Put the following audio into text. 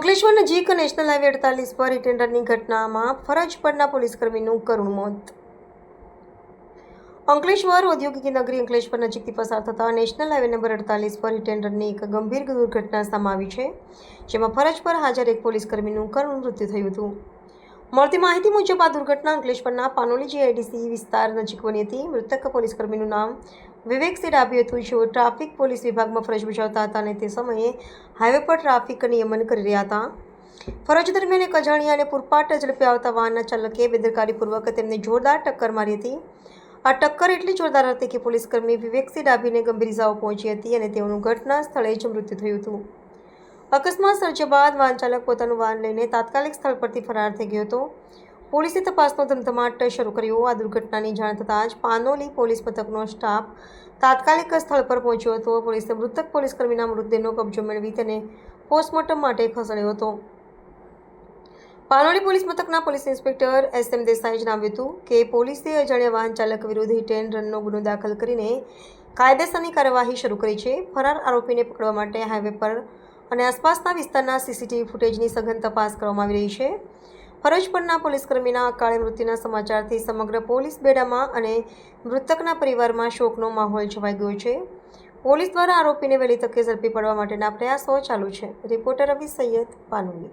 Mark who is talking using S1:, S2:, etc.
S1: અંકલેશ્વર નજીક national highway અડતાલીસ પર ટેન્ડરની ઘટનામાં ફરજ પરના પોલીસકર્મીનું કરુણ મોત. અંકલેશ્વર ઔદ્યોગિક નગરી અંકલેશ્વર નજીકથી પસાર થતા નેશનલ હાઈવે નંબર અડતાલીસ પર ટેન્ડરની એક ગંભીર દુર્ઘટના સમાવી છે, જેમાં ફરજ પર હાજર એક પોલીસકર્મીનું કરુણ મૃત્યુ થયું હતું. મળતી માહિતી મુજબ આ દુર્ઘટના અંકલેશ્વરના પાનોલી જીઆઈડીસી વિસ્તાર નજીક બની હતી. મૃતક પોલીસકર્મીનું નામ વિવેક ડાભી હતું જેઓ ટ્રાફિક પોલીસ વિભાગમાં ફરજ બજાવતા હતા અને તે સમયે હાઈવે પર ટ્રાફિક નિયમન કરી રહ્યા હતા. ફરજ દરમિયાન એક અજાણ્યા અને પૂરપાટ ઝડપે આવતા વાહનના ચાલકે બેદરકારીપૂર્વક તેમને જોરદાર ટક્કર મારી હતી. આ ટક્કર એટલી જોરદાર હતી કે પોલીસકર્મી વિવેકસિંહ ડાભીને ગંભીર ઇજાઓ પહોંચી હતી અને તેઓનું ઘટના સ્થળે જ મૃત્યુ થયું હતું. અકસ્માત સર્જ્યા બાદ વાહન ચાલક પોતાનું વાહન લઈને તાત્કાલિક સ્થળ પરથી ફરાર થઈ ગયો હતો. પોલીસે તપાસનો ધમધમાટ શરૂ કર્યો. આ દુર્ઘટનાની જાણ થતાં જ પાનોલી પોલીસ મથકનો સ્ટાફ તાત્કાલિક સ્થળ પર પહોંચ્યો હતો. પોલીસે મૃતક પોલીસકર્મીના મૃતદેહનો કબજો મેળવી તેને પોસ્ટમોર્ટમ માટે ખસેડ્યો હતો. પાનોલી પોલીસ મથકના પોલીસ ઇન્સ્પેક્ટર એસ એમ દેસાઈએ જણાવ્યું હતું કે પોલીસે અજાણ્યા વાહન ચાલક વિરુદ્ધ હિટ રનનો ગુનો દાખલ કરીને કાયદેસરની કાર્યવાહી શરૂ કરી છે. ફરાર આરોપીને પકડવા માટે હાઈવે પર અને આસપાસના વિસ્તારના સીસીટીવી ફૂટેજની સઘન તપાસ કરવામાં આવી રહી છે. ફરજ પરના પોલીસકર્મીના અકાળે મૃત્યુના સમાચારથી સમગ્ર પોલીસ બેડામાં અને મૃતકના પરિવારમાં શોકનો માહોલ છવાઈ ગયો છે. પોલીસ દ્વારા આરોપીને વહેલી તકે ઝડપી પાડવા માટેના પ્રયાસો ચાલુ છે. રિપોર્ટર રવિ સૈયદ પાનોલી.